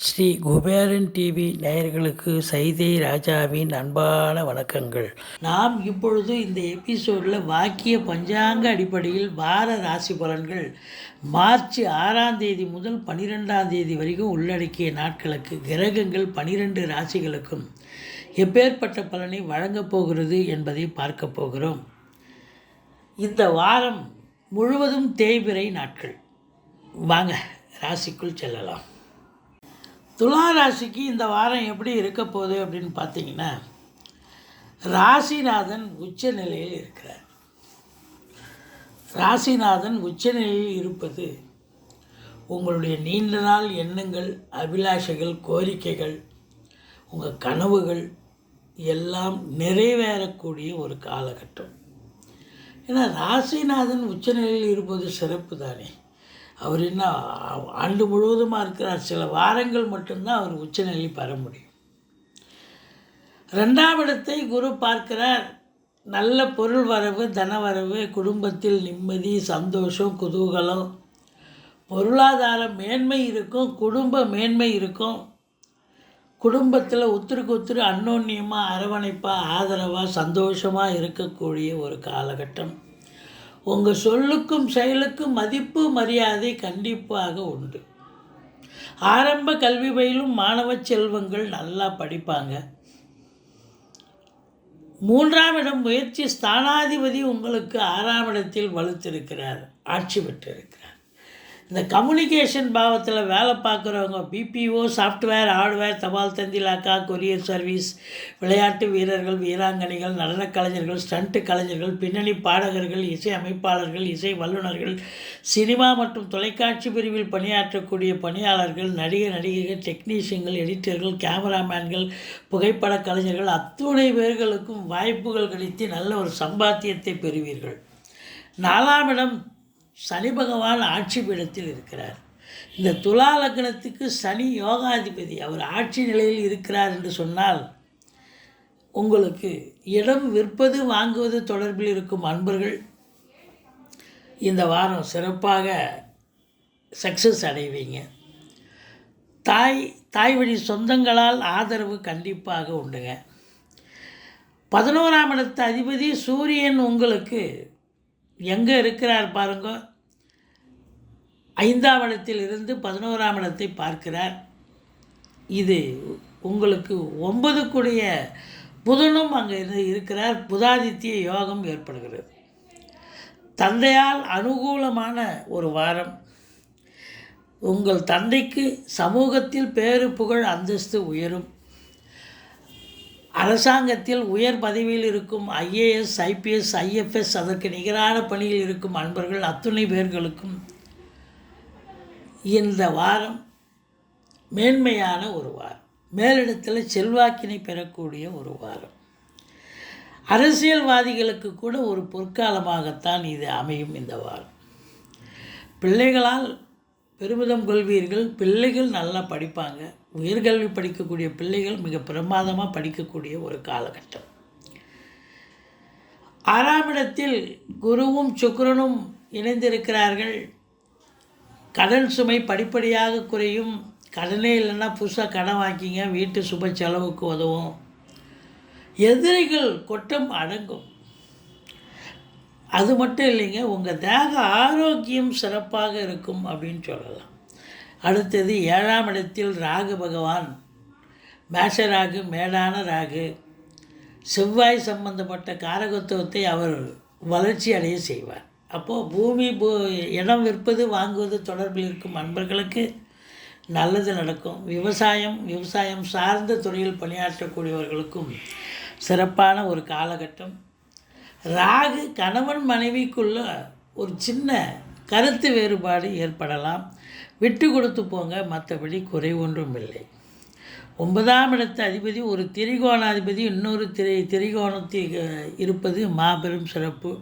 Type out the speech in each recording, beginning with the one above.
Sri Kuberan TV நேயர்களுக்கு சைதை ராஜாவின் அன்பான வணக்கங்கள். நாம் இப்பொழுது இந்த எபிசோடில் வாக்கிய பஞ்சாங்க அடிப்படையில் வார ராசி பலன்கள் மார்ச் ஆறாம் தேதி முதல் பன்னிரெண்டாம் தேதி வரைக்கும் உள்ளடக்கிய நாட்களுக்கு கிரகங்கள் பனிரெண்டு ராசிகளுக்கும் எப்பேற்பட்ட பலனை வழங்கப் போகிறது என்பதை பார்க்க போகிறோம். இந்த வாரம் முழுவதும் தேய்பிறை நாட்கள். வாங்க ராசிக்குள் செல்லலாம். துலா ராசிக்கு இந்த வாரம் எப்படி இருக்க போகுது அப்படின்னு பார்த்தீங்கன்னா ராசிநாதன் உச்ச நிலையில் இருக்கிறார். ராசிநாதன் உச்சநிலையில் இருப்பது உங்களுடைய நீண்ட நாள் எண்ணங்கள் அபிலாஷைகள் கோரிக்கைகள் உங்கள் கனவுகள் எல்லாம் நிறைவேறக்கூடிய ஒரு காலகட்டம். ஏன்னா ராசிநாதன் உச்சநிலையில் இருப்பது சிறப்பு தானே? அவர் என்ன ஆண்டு முழுவதுமாக இருக்கிறார். சில வாரங்கள் மட்டும்தான் அவர் உச்சநிலை பெற முடியும். ரெண்டாம் இடத்தை குரு பார்க்கிறார். நல்ல பொருள் வரவு தனவரவு குடும்பத்தில் நிம்மதி சந்தோஷம் குதூகலம். பொருளாதார மேன்மை இருக்கும் குடும்ப மேன்மை இருக்கும். குடும்பத்தில் ஒத்துருக்கு ஒத்துரு அன்னோன்யமாக அரவணைப்பாக ஆதரவாக சந்தோஷமாக இருக்கக்கூடிய ஒரு காலகட்டம். உங்கள் சொல்லுக்கும் செயலுக்கும் மதிப்பு மரியாதை கண்டிப்பாக உண்டு. ஆரம்ப கல்வி பயிலும் மாணவ செல்வங்கள் நல்லா படிப்பாங்க. மூன்றாம் இடம் முயற்சி ஸ்தானாதிபதி உங்களுக்கு ஆறாம் இடத்தில் வலுத்திருக்கிறார் ஆட்சி பெற்றிருக்கிறார். இந்த கம்யூனிகேஷன் பாவத்தில் வேலை பார்க்குறவங்க பிபிஓ சாஃப்ட்வேர் ஹார்ட்வேர் தபால் தந்திலாக்கா கொரியர் சர்வீஸ் விளையாட்டு வீரர்கள் வீராங்கனைகள் நடனக் கலைஞர்கள் ஸ்டண்ட்டு கலைஞர்கள் பின்னணி பாடகர்கள் இசை அமைப்பாளர்கள் இசை வல்லுநர்கள் சினிமா மற்றும் தொலைக்காட்சி பிரிவில் பணியாற்றக்கூடிய பணியாளர்கள் நடிகர் நடிகைகள் டெக்னீஷியன்கள் எடிட்டர்கள் கேமராமேன்கள் புகைப்பட கலைஞர்கள் அத்துணை பேர்களுக்கும் வாய்ப்புகள் கிடைத்து நல்ல ஒரு சம்பாத்தியத்தை பெறுவீர்கள். நாலாம் இடம் சனி பகவான் ஆட்சி பீடத்தில் இருக்கிறார். இந்த துலா லக்னத்துக்கு சனி யோகாதிபதி அவர் ஆட்சி நிலையில் இருக்கிறார் என்று சொன்னால் உங்களுக்கு இடம் விற்பது வாங்குவது தொடர்பில் இருக்கும் அன்பர்கள் இந்த வாரம் சிறப்பாக சக்ஸஸ் அடைவீங்க. தாய் தாய் வழி சொந்தங்களால் ஆதரவு கண்டிப்பாக உண்டுங்க. பதினோராம் இடத்து அதிபதி சூரியன் உங்களுக்கு எங்கே இருக்கிறார் பாருங்க? ஐந்தாம் இடத்தில் இருந்து பதினோராம் இடத்தை பார்க்கிறார். இது உங்களுக்கு ஒன்பதுக்குடைய புதனும் அங்கே இருந்து இருக்கிறார். புதாதித்ய யோகம் ஏற்படுகிறது. தந்தையால் அனுகூலமான ஒரு வாரம். உங்கள் தந்தைக்கு சமூகத்தில் பேரு புகழ் அந்தஸ்து உயரும். அரசாங்கத்தில் உயர் பதவியில் இருக்கும் ஐஏஎஸ் ஐபிஎஸ் ஐஎஃப்எஸ் அதற்கு நிகரான பணியில் இருக்கும் அன்பர்கள் அத்துணை பேர்களுக்கும் இந்த வாரம் மேன்மையான ஒரு வாரம். மேலிடத்தில் செல்வாக்கினை பெறக்கூடிய ஒரு வாரம். அரசியல்வாதிகளுக்கு கூட ஒரு பொற்காலமாகத்தான் இது அமையும் இந்த வாரம். பிள்ளைகளால் பெருமிதம் கொள்வீர்கள் பிள்ளைகள் நல்லா படிப்பாங்க. உயர்கல்வி படிக்கக்கூடிய பிள்ளைகள் மிக பிரமாதமாக படிக்கக்கூடிய ஒரு காலகட்டம். ஆறாம் இடத்தில் குருவும் சுக்கரனும் இணைந்திருக்கிறார்கள். கடன் சுமை படிப்படியாக குறையும். கடனே இல்லைன்னா புதுசாக கடன் வாங்கிங்க வீட்டு சுப செலவுக்கு உதவும். எதிரிகள் கொட்டம் அடங்கும். அது மட்டும் இல்லைங்க உங்கள் தேக ஆரோக்கியம் சிறப்பாக இருக்கும் அப்படின்னு சொல்லலாம். அடுத்தது ஏழாம் இடத்தில் ராகு பகவான். மேஷ ராகு மேடான ராகு. செவ்வாய் சம்பந்தப்பட்ட காரகத்துவத்தை அவர் வளர்ச்சி அடைய செய்வார். அப்போது பூமி பூ இடம் விற்பது வாங்குவது தொடர்பில் இருக்கும் அன்பர்களுக்கு நல்லது நடக்கும். விவசாயம் விவசாயம் சார்ந்த துறையில் பணியாற்றக்கூடியவர்களுக்கும் சிறப்பான ஒரு காலகட்டம். ராகு கணவன் மனைவிக்குள்ள ஒரு சின்ன கருத்து வேறுபாடு ஏற்படலாம். விட்டு கொடுத்து போங்க மற்றபடி குறை ஒன்றும் இல்லை. ஒன்பதாம் இடத்து அதிபதி ஒரு திரிகோணாதிபதி இன்னொரு திரை திரிகோணத்தில் இருப்பது மாபெரும் சிறப்பு.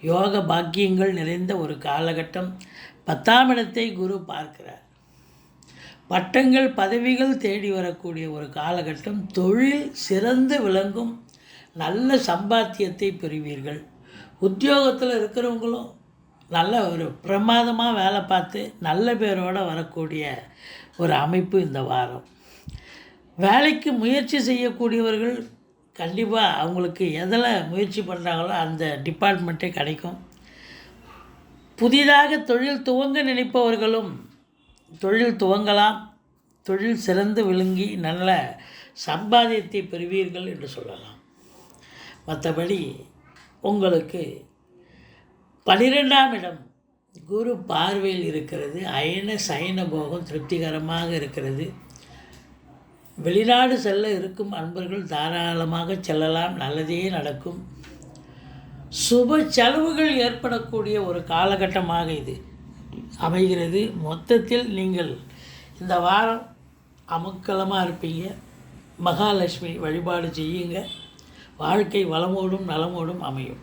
யோக பாக்கியங்கள் நிறைந்த ஒரு காலகட்டம். பத்தாம் இடத்தை குரு பார்க்கிறார். பட்டங்கள் பதவிகள் தேடி வரக்கூடிய ஒரு காலகட்டம். தொழில் சிறந்து விளங்கும். நல்ல சம்பாத்தியத்தை பெறுவீர்கள். உத்தியோகத்தில் இருக்கிறவங்களும் நல்ல ஒரு பிரமாதமாக வேலை பார்த்து நல்ல பேரோடு வரக்கூடிய ஒரு அமைப்பு இந்த வாரம். வேலைக்கு முயற்சி செய்யக்கூடியவர்கள் கண்டிப்பாக அவங்களுக்கு எதில் முயற்சி பண்ணுறாங்களோ அந்த டிபார்ட்மெண்ட்டே கிடைக்கும். புதிதாக தொழில் துவங்க நினைப்பவர்களும் தொழில் துவங்கலாம். தொழில் சிறந்து விளங்கி நல்ல சம்பாதியத்தை பெறுவீர்கள் என்று சொல்லலாம். மற்றபடி உங்களுக்கு பனிரெண்டாம் இடம். குரு பார்வையில் இருக்கிறது அயன சயன போகம் திருப்திகரமாக இருக்கிறது. வெளிநாடு செல்ல இருக்கும் அன்பர்கள் தாராளமாக செல்லலாம் நல்லதே நடக்கும். சுப செலவுகள் ஏற்படக்கூடிய ஒரு காலகட்டமாக இது அமைகிறது. மொத்தத்தில் நீங்கள் இந்த வாரம் அமுக்கலமாக இருப்பீங்க. மகாலட்சுமி வழிபாடு செய்யுங்க. வாழ்க்கை வளமோடும் நலமோடும் அமையும்.